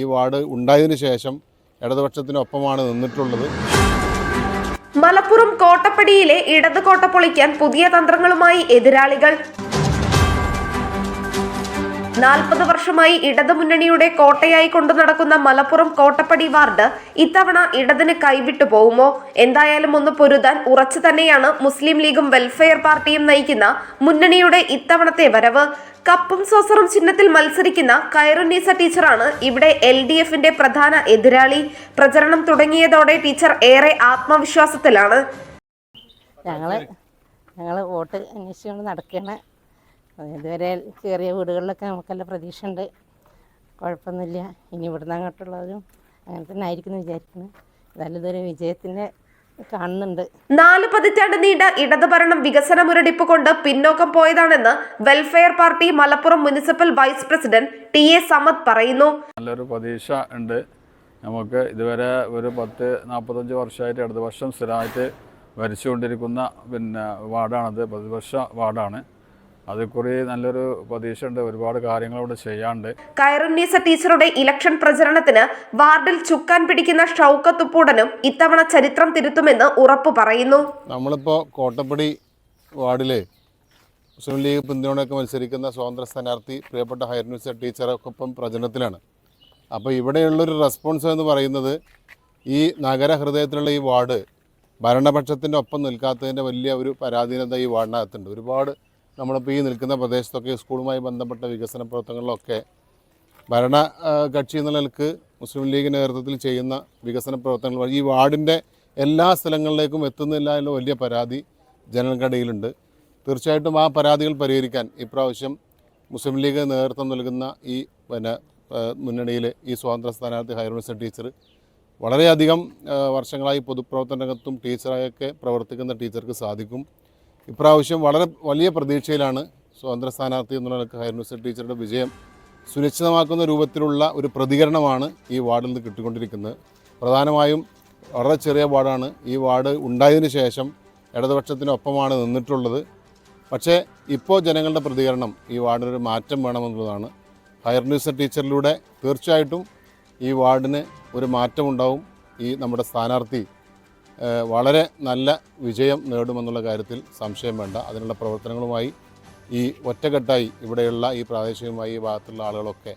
ഈ വാർഡ് ഉണ്ടായതിനു ശേഷം ഇടതുപക്ഷത്തിനൊപ്പമാണ് നിന്നിട്ടുള്ളത്. മലപ്പുറം കോട്ടപ്പടിയിലെ ഇടത് കോട്ട പൊളിക്കാൻ പുതിയ തന്ത്രങ്ങളുമായി എതിരാളികൾ. നാൽപ്പത് വർഷമായി ഇടതുമുന്നണിയുടെ കോട്ടയായി കൊണ്ടു നടക്കുന്ന മലപ്പുറം കോട്ടപ്പടി വാർഡ് ഇത്തവണ ഇടതിന് കൈവിട്ടു പോകുമോ? എന്തായാലും ഒന്ന് പൊരുതാൻ ഉറച്ചു തന്നെയാണ് മുസ്ലിം ലീഗും വെൽഫെയർ പാർട്ടിയും നയിക്കുന്ന മുന്നണിയുടെ ഇത്തവണത്തെ വരവ്. കപ്പും സോസറും ചിഹ്നത്തിൽ മത്സരിക്കുന്ന കൈറുന്നീസ ടീച്ചറാണ് ഇവിടെ എൽ ഡി എഫിന്റെ പ്രധാന എതിരാളി. പ്രചരണം തുടങ്ങിയതോടെ ടീച്ചർ ഏറെ ആത്മവിശ്വാസത്തിലാണ്. ഞങ്ങൾ ഞങ്ങൾ വോട്ട് അന്വേഷിച്ചുകൊണ്ട് നടക്കുകയാണ് ഇതുവരെ കയറിയ വീടുകളിലൊക്കെ നമുക്കെല്ലാം പ്രതീക്ഷയുണ്ട്. കുഴപ്പമൊന്നുമില്ല. ഇനി ഇവിടുന്ന് അങ്ങോട്ടുള്ളതും അങ്ങനെ തന്നെ ആയിരിക്കും എന്ന് വിചാരിക്കുന്നു. എന്നാലും ഇതൊരു വിജയത്തിന്റെ കാണുന്നുണ്ട്. നാല് പതിറ്റാണ്ട് നീണ്ട ഇടതുഭരണം വികസന മുരടിപ്പ് കൊണ്ട് പിന്നോക്കം പോയതാണെന്ന് welfare party Malappuram municipal vice president T A Samad പറയുന്നു. നല്ലൊരു പ്രതീക്ഷ ഉണ്ട്. നമുക്ക് ഇതുവരെ ഒരു പത്ത് നാൽപ്പത്തഞ്ച് വർഷമായിട്ട് ഇടതുപക്ഷം സ്ഥിരമായിട്ട് ഭരിച്ചുകൊണ്ടിരിക്കുന്ന പിന്നെ വാർഡാണത്. പ്രതിപക്ഷ വാർഡാണ്. അതിക്കുറി നല്ലൊരു പ്രതീക്ഷ ഉണ്ട് ഒരുപാട് കാര്യങ്ങൾ ഇവിടെ ചെയ്യാണ്ട്. കയറുന്നീസ ടീച്ചറുടെ ഇലക്ഷൻ പ്രചരണത്തിന് വാർഡിൽ ചുക്കാൻ പിടിക്കുന്ന ഷൗക്കത്തുപ്പൂടനും ഇത്തവണ ചരിത്രം തിരുത്തുമെന്ന് ഉറപ്പു പറയുന്നു. നമ്മളിപ്പോ കോട്ടപ്പടി വാർഡിലെ മുസ്ലിം ലീഗ് പിന്തുണയൊക്കെ മത്സരിക്കുന്ന സ്വതന്ത്ര സ്ഥാനാർത്ഥി പ്രിയപ്പെട്ട ഹൈർന്യൂസ ടീച്ചറൊക്കൊപ്പം പ്രചരണത്തിലാണ്. അപ്പോൾ ഇവിടെയുള്ളൊരു റെസ്പോൺസ് എന്ന് പറയുന്നത് ഈ നഗരഹൃദയത്തിലുള്ള ഈ വാർഡ് ഭരണപക്ഷത്തിന്റെ ഒപ്പം നിൽക്കാത്തതിന്റെ വലിയ ഒരു പരാധീനത ഈ വാർഡിനകത്തുണ്ട്. ഒരുപാട് നമ്മളിപ്പോൾ ഈ നിൽക്കുന്ന പ്രദേശത്തൊക്കെ സ്കൂളുമായി ബന്ധപ്പെട്ട വികസന പ്രവർത്തനങ്ങളിലൊക്കെ ഭരണ കക്ഷി എന്ന നിലയ്ക്ക് മുസ്ലിം ലീഗിന്റെ നേതൃത്വത്തിൽ ചെയ്യുന്ന വികസന പ്രവർത്തനങ്ങൾ ഈ വാർഡിന്റെ എല്ലാ സ്ഥലങ്ങളിലേക്കും എത്തുന്നില്ല എന്നുള്ള വലിയ പരാതി ജനങ്ങൾക്കിടയിലുണ്ട്. തീർച്ചയായിട്ടും ആ പരാതികൾ പരിഹരിക്കാൻ ഇപ്രാവശ്യം മുസ്ലിം ലീഗ് നേതൃത്വം നൽകുന്ന ഈ പിന്നെ മുന്നണിയിൽ ഈ സ്വാതന്ത്ര്യ സ്ഥാനാർത്ഥി ഹൈറുനിസ ടീച്ചർ വളരെയധികം വർഷങ്ങളായി പൊതുപ്രവർത്തന രംഗത്തും ടീച്ചറായൊക്കെ പ്രവർത്തിക്കുന്ന ടീച്ചർക്ക് സാധിക്കും. ഇപ്രാവശ്യം വളരെ വലിയ പ്രതീക്ഷയിലാണ് സ്വതന്ത്ര സ്ഥാനാർത്ഥി എന്നുള്ള നിലയ്ക്ക് ഹൈറുനിസ ടീച്ചറുടെ വിജയം സുനിശ്ചിതമാക്കുന്ന രൂപത്തിലുള്ള ഒരു പ്രതികരണമാണ് ഈ വാർഡിൽ നിന്ന് കിട്ടിക്കൊണ്ടിരിക്കുന്നത്. പ്രധാനമായും വളരെ ചെറിയ വാർഡാണ്. ഈ വാർഡ് ഉണ്ടായതിനു ശേഷം ഇടതുപക്ഷത്തിനൊപ്പമാണ് നിന്നിട്ടുള്ളത്. പക്ഷേ ഇപ്പോൾ ജനങ്ങളുടെ പ്രതികരണം ഈ വാർഡിനൊരു മാറ്റം വേണമെന്നുള്ളതാണ്. ഹയർ ന്യൂസ് ടീച്ചറിലൂടെ തീർച്ചയായിട്ടും ഈ വാർഡിന് ഒരു മാറ്റമുണ്ടാവും. ഈ നമ്മുടെ സ്ഥാനാർത്ഥി വളരെ നല്ല വിജയം നേടുമെന്നുള്ള കാര്യത്തിൽ സംശയം വേണ്ട. അതിനുള്ള പ്രവർത്തനങ്ങളുമായി ഈ ഒറ്റക്കെട്ടായി ഇവിടെയുള്ള ഈ പ്രാദേശികമായി ഈ ഭാഗത്തുള്ള ആളുകളൊക്കെ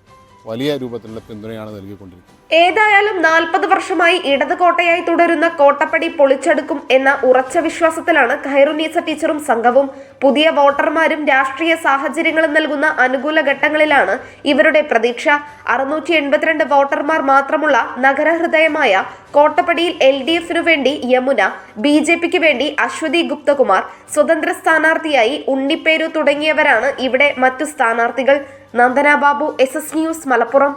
വലിയ രൂപത്തിലുള്ള പിന്തുണയാണ് നൽകിക്കൊണ്ടിരിക്കുന്നത്. ഏതായാലും നാൽപ്പത് വർഷമായി ഇടത് കോട്ടയായി തുടരുന്ന കോട്ടപ്പടി പൊളിച്ചെടുക്കും എന്ന ഉറച്ച വിശ്വാസത്തിലാണ് ഖൈറുനീസ ടീച്ചറും സംഘവും പുതിയ വോട്ടർമാരും രാഷ്ട്രീയ സാഹചര്യങ്ങളും നൽകുന്ന അനുകൂല ഘട്ടങ്ങളിലാണ് ഇവരുടെ പ്രതീക്ഷ. അറുന്നൂറ്റി എൺപത്തിരണ്ട് വോട്ടർമാർ മാത്രമുള്ള നഗരഹൃദയമായ കോട്ടപ്പടിയിൽ എൽ ഡി എഫിനു വേണ്ടി യമുന ബി ജെ പിക്ക് വേണ്ടി അശ്വതി ഗുപ്തകുമാർ സ്വതന്ത്ര സ്ഥാനാർത്ഥിയായി ഉണ്ണിപ്പേരു തുടങ്ങിയവരാണ് ഇവിടെ മറ്റു സ്ഥാനാർത്ഥികൾ. Nandana Babu S S news Malappuram